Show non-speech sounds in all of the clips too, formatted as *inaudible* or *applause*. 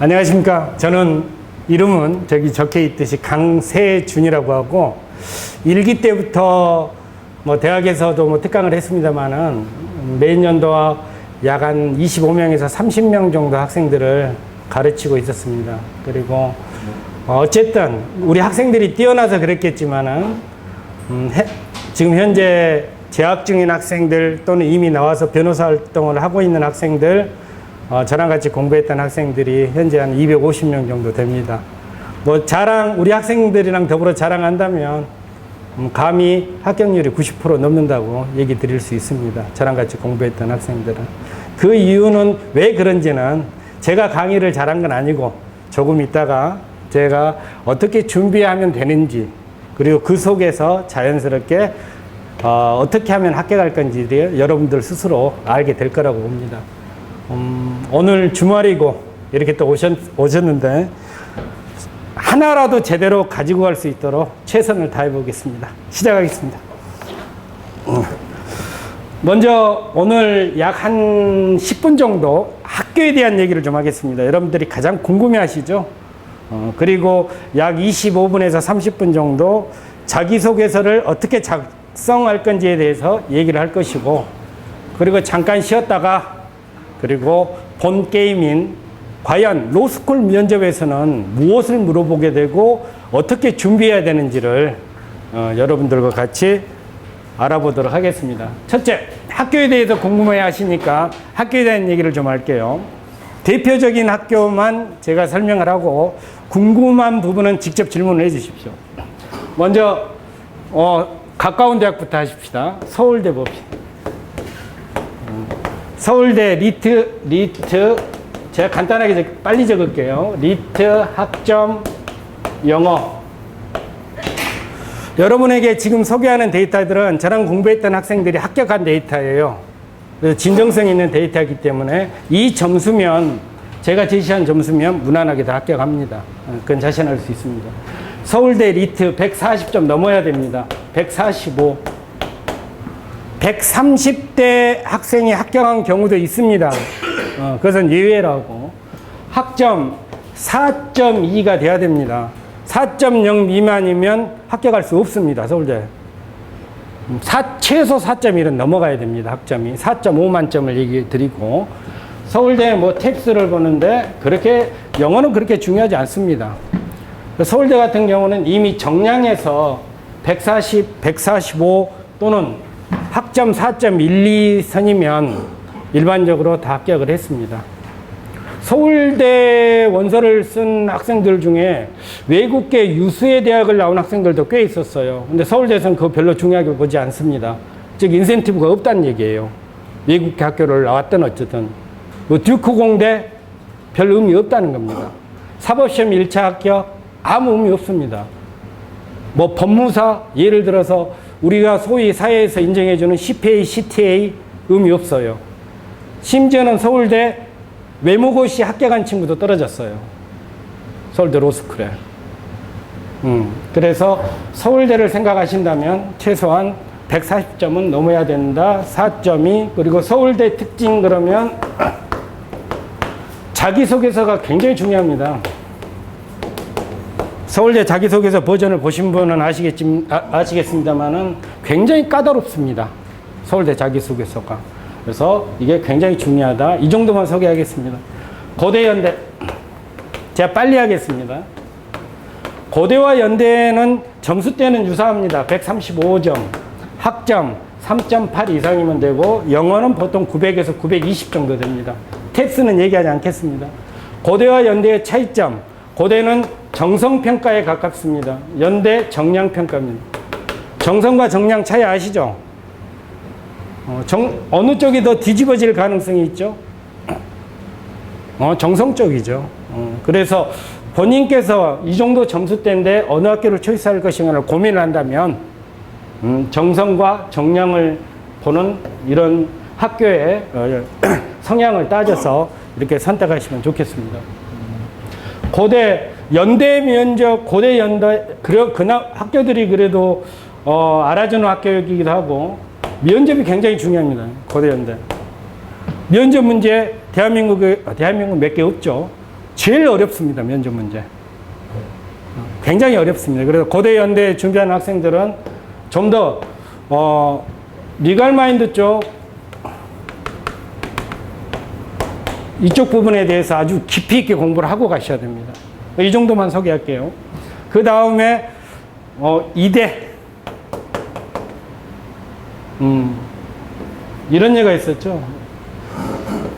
안녕하십니까. 저는 이름은 저기 적혀 있듯이 강세준이라고 하고 일기 때부터 뭐 대학에서도 뭐 특강을 했습니다만은 매년도와 약 한 25명에서 30명 정도 학생들을 가르치고 있었습니다. 그리고 어쨌든 우리 학생들이 뛰어나서 그랬겠지만은 음, 해- 지금 현재 재학 중인 학생들 또는 이미 나와서 변호사 활동을 하고 있는 학생들 어, 저랑 같이 공부했던 학생들이 현재 한 250명 정도 됩니다. 뭐 자랑 우리 학생들이랑 더불어 자랑한다면 음, 감히 합격률이 90% 넘는다고 얘기 드릴 수 있습니다. 저랑 같이 공부했던 학생들은. 그 이유는 왜 그런지는 제가 강의를 잘한 건 아니고 조금 있다가 제가 어떻게 준비하면 되는지 그리고 그 속에서 자연스럽게 어, 어떻게 하면 합격할 건지를 여러분들 스스로 알게 될 거라고 봅니다. 음, 오늘 주말이고 이렇게 또 오셨, 오셨는데 하나라도 제대로 가지고 갈 수 있도록 최선을 다해 보겠습니다. 시작하겠습니다. 음. 먼저 오늘 약 한 10분 정도 학교에 대한 얘기를 좀 하겠습니다. 여러분들이 가장 궁금해 하시죠? 어, 그리고 약 25분에서 30분 정도 자기소개서를 어떻게 작성할 건지에 대해서 얘기를 할 것이고, 그리고 잠깐 쉬었다가, 그리고 본 게임인 과연 로스쿨 면접에서는 무엇을 물어보게 되고 어떻게 준비해야 되는지를 어, 여러분들과 같이 알아보도록 하겠습니다. 첫째, 학교에 대해서 궁금해 하시니까 학교에 대한 얘기를 좀 할게요. 대표적인 학교만 제가 설명을 하고 궁금한 부분은 직접 질문을 해 주십시오. 먼저, 어, 가까운 대학부터 하십시다. 서울대 봅시다. 음, 서울대 리트, 리트, 제가 간단하게 적- 빨리 적을게요. 리트 학점 영어. 여러분에게 지금 소개하는 데이터들은 저랑 공부했던 학생들이 합격한 데이터예요. 진정성 있는 데이터이기 때문에 이 점수면 제가 제시한 점수면 무난하게 다 합격합니다. 어, 그건 자신할 수 있습니다. 서울대 리트 140점 넘어야 됩니다. 145. 130대 학생이 합격한 경우도 있습니다. 어, 그것은 예외라고. 학점 4.2가 돼야 됩니다. 4.0 미만이면 합격할 수 없습니다. 서울대. 음, 사, 최소 4.1은 넘어가야 됩니다. 학점이. 4.5 만 점을 얘기 드리고. 서울대 뭐 텍스를 보는데 그렇게 영어는 그렇게 중요하지 않습니다. 서울대 같은 경우는 이미 정량에서 140, 145 또는 학점 4.12선이면 일반적으로 다 합격을 했습니다. 서울대 원서를 쓴 학생들 중에 외국계 유수의 대학을 나온 학생들도 꽤 있었어요. 근데 서울대에서는 그거 별로 중요하게 보지 않습니다. 즉, 인센티브가 없다는 얘기예요. 외국계 학교를 나왔든 어쨌든. 뭐 듀크 공대 별 의미 없다는 겁니다. 사법시험 1차 합격 아무 의미 없습니다. 뭐 법무사 예를 들어서 우리가 소위 사회에서 인정해주는 CPA, CTA 의미 없어요. 심지어는 서울대 외모고시 합격한 친구도 떨어졌어요. 서울대 로스쿨에. 음, 그래서 서울대를 생각하신다면 최소한 140점은 넘어야 된다. 4점이. 그리고 서울대 특징 그러면 자기소개서가 굉장히 중요합니다. 서울대 자기소개서 버전을 보신 분은 아시겠지, 아, 시겠습니다만은 굉장히 까다롭습니다. 서울대 자기소개서가. 그래서 이게 굉장히 중요하다. 이 정도만 소개하겠습니다. 고대 연대. 제가 빨리 하겠습니다. 고대와 연대는 점수대는 유사합니다. 135점. 학점 3.8 이상이면 되고 영어는 보통 900에서 920 정도 됩니다. 텍스는 얘기하지 않겠습니다. 고대와 연대의 차이점. 고대는 정성평가에 가깝습니다. 연대 정량평가입니다. 정성과 정량 차이 아시죠? 어, 정, 어느 쪽이 더 뒤집어질 가능성이 있죠? 어, 정성 쪽이죠. 어, 그래서 본인께서 이 정도 점수대인데 어느 학교를 초이스할 것인가를 고민을 한다면 음, 정성과 정량을 보는 이런 학교의 어, *clears throat* 성향을 따져서 이렇게 선택하시면 좋겠습니다. 고대 연대 면접 고대 연대 그래 그나 학교들이 그래도 어, 알아주는 학교이기도 하고 면접이 굉장히 중요합니다. 고대 연대 면접 문제 대한민국에 아, 대한민국 몇 개 없죠. 제일 어렵습니다. 면접 문제. 굉장히 어렵습니다. 그래서 고대 연대 준비하는 학생들은 좀더 어, 리갈 마인드 쪽 이쪽 부분에 대해서 아주 깊이 있게 공부를 하고 가셔야 됩니다. 이 정도만 소개할게요. 그 다음에 어, 이대 음, 이런 얘기가 있었죠.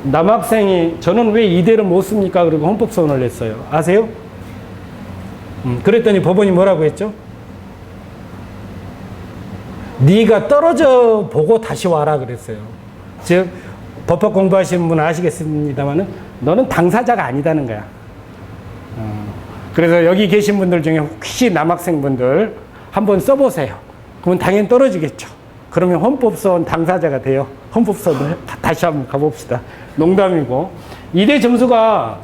남학생이 저는 왜 이대를 못 씁니까? 그리고 헌법소원을 냈어요. 아세요? 음, 그랬더니 법원이 뭐라고 했죠? 네가 떨어져 보고 다시 와라 그랬어요. 즉 법학 공부하시는 분은 아시겠습니다만은 너는 당사자가 아니다는 거야. 어, 그래서 여기 계신 분들 중에 혹시 남학생분들 한번 써보세요. 그러면 당연히 떨어지겠죠. 그러면 헌법소원 당사자가 돼요. 헌법소원 다시 한번 가봅시다. 농담이고 이대 점수가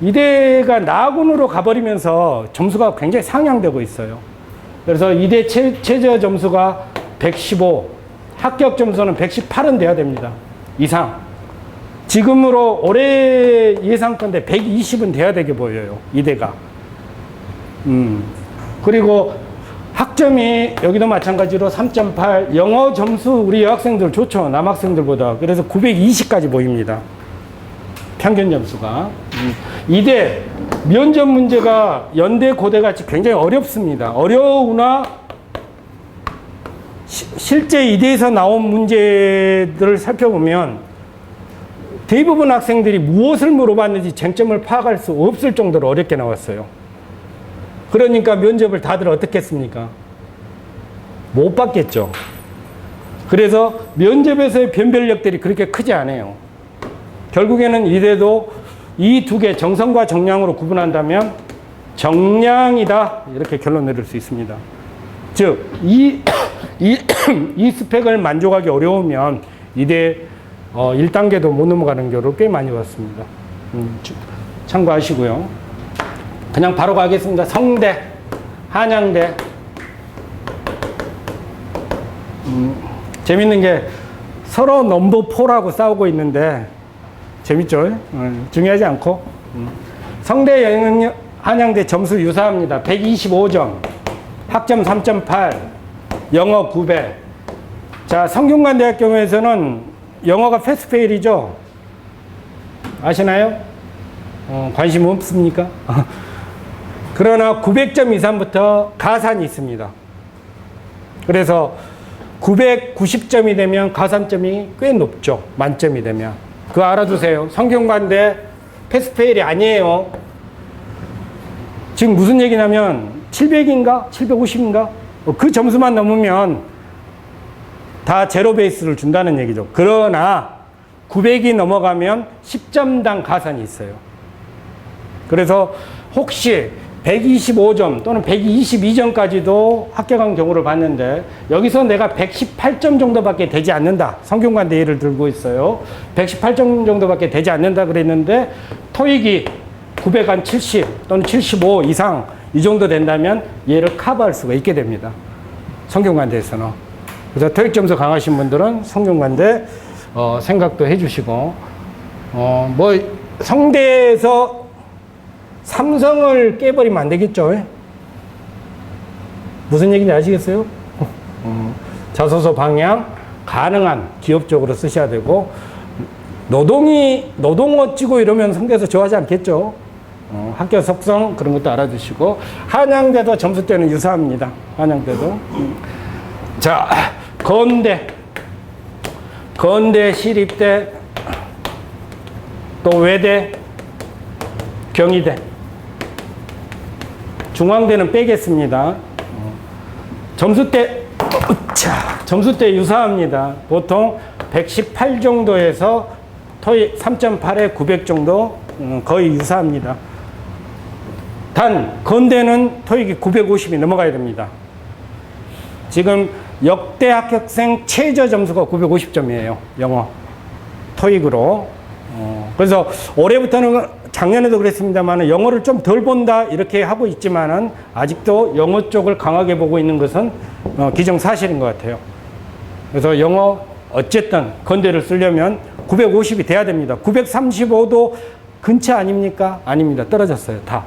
이대가 나군으로 가버리면서 점수가 굉장히 상향되고 있어요. 그래서 이대 최, 최저 점수가 115, 합격 점수는 118은 돼야 됩니다. 이상. 지금으로 올해 예상컨대 120은 돼야 되게 보여요. 이대가. 음. 그리고 학점이 여기도 마찬가지로 3.8 영어 점수 우리 여학생들 좋죠. 남학생들보다. 그래서 920까지 보입니다. 평균 점수가. 음. 이대 면접 문제가 연대 고대 같이 굉장히 어렵습니다. 어려우나 시- 실제 이대에서 나온 문제들을 살펴보면 대부분 학생들이 무엇을 물어봤는지 쟁점을 파악할 수 없을 정도로 어렵게 나왔어요. 그러니까 면접을 다들 어떻게 했습니까? 못 받겠죠. 그래서 면접에서의 변별력들이 그렇게 크지 않아요. 결국에는 이래도 이 두 개 정성과 정량으로 구분한다면 정량이다 이렇게 결론 내릴 수 있습니다. 즉, 이, 이, *coughs* 이 스펙을 만족하기 어려우면 이대 어, 1단계도 못 넘어가는 경우를 꽤 많이 봤습니다. 음, 주- 참고하시고요. 그냥 바로 가겠습니다. 성대, 한양대. 음, 재밌는 게 서로 넘버 4라고 싸우고 있는데 재밌죠? 음, 중요하지 않고. 음. 성대 영역 한양대 점수 유사합니다. 125점, 학점 3.8, 영어 9배. 자, 성균관대학 경우에서는 영어가 패스페일이죠. 아시나요? 어, 관심 없습니까? *laughs* 그러나 900점 이상부터 가산이 있습니다. 그래서 990점이 되면 가산점이 꽤 높죠. 만점이 되면. 그거 알아두세요. 성균관대 패스페일이 아니에요. 지금 무슨 얘기냐면 700인가? 750인가? 그 점수만 넘으면 다 제로 베이스를 준다는 얘기죠. 그러나 900이 넘어가면 10점당 가산이 있어요. 그래서 혹시 125점 또는 122점까지도 합격한 경우를 봤는데 여기서 내가 118점 정도밖에 되지 않는다. 성균관 대회를 들고 있어요. 118점 정도밖에 되지 않는다 그랬는데 토익이 900한 70 또는 75 이상 이 정도 된다면 얘를 커버할 수가 있게 됩니다. 성균관 대에서는. 그래서 토익 점수 강하신 분들은 성균관대 어, 생각도 해주시고 어, 뭐 성대에서 삼성을 깨버리면 안 되겠죠. 예? 무슨 얘기인지 아시겠어요? 음, *laughs* 자소서 방향 가능한 기업 쪽으로 쓰셔야 되고 노동이 노동 어찌고 이러면 성대에서 좋아하지 않겠죠. 어, 학교 속성 그런 것도 알아두시고 한양대도 점수대는 유사합니다. 한양대도. 음. 자 건대 건대 시립대 또 외대 경희대 중앙대는 빼겠습니다. 점수대 자 점수대 유사합니다. 보통 118 정도에서 토익 3.8에 900 정도 음, 거의 유사합니다. 단 건대는 토익이 950이 넘어가야 됩니다. 지금 역대 합격생 최저 점수가 950점이에요. 영어 토익으로. 어, 그래서 올해부터는 작년에도 그랬습니다만 영어를 좀 덜 본다 이렇게 하고 있지만은 아직도 영어 쪽을 강하게 보고 있는 것은 어, 기정사실인 것 같아요. 그래서 영어 어쨌든 건대를 쓰려면 950이 돼야 됩니다. 935도 근처 아닙니까? 아닙니다. 떨어졌어요. 다.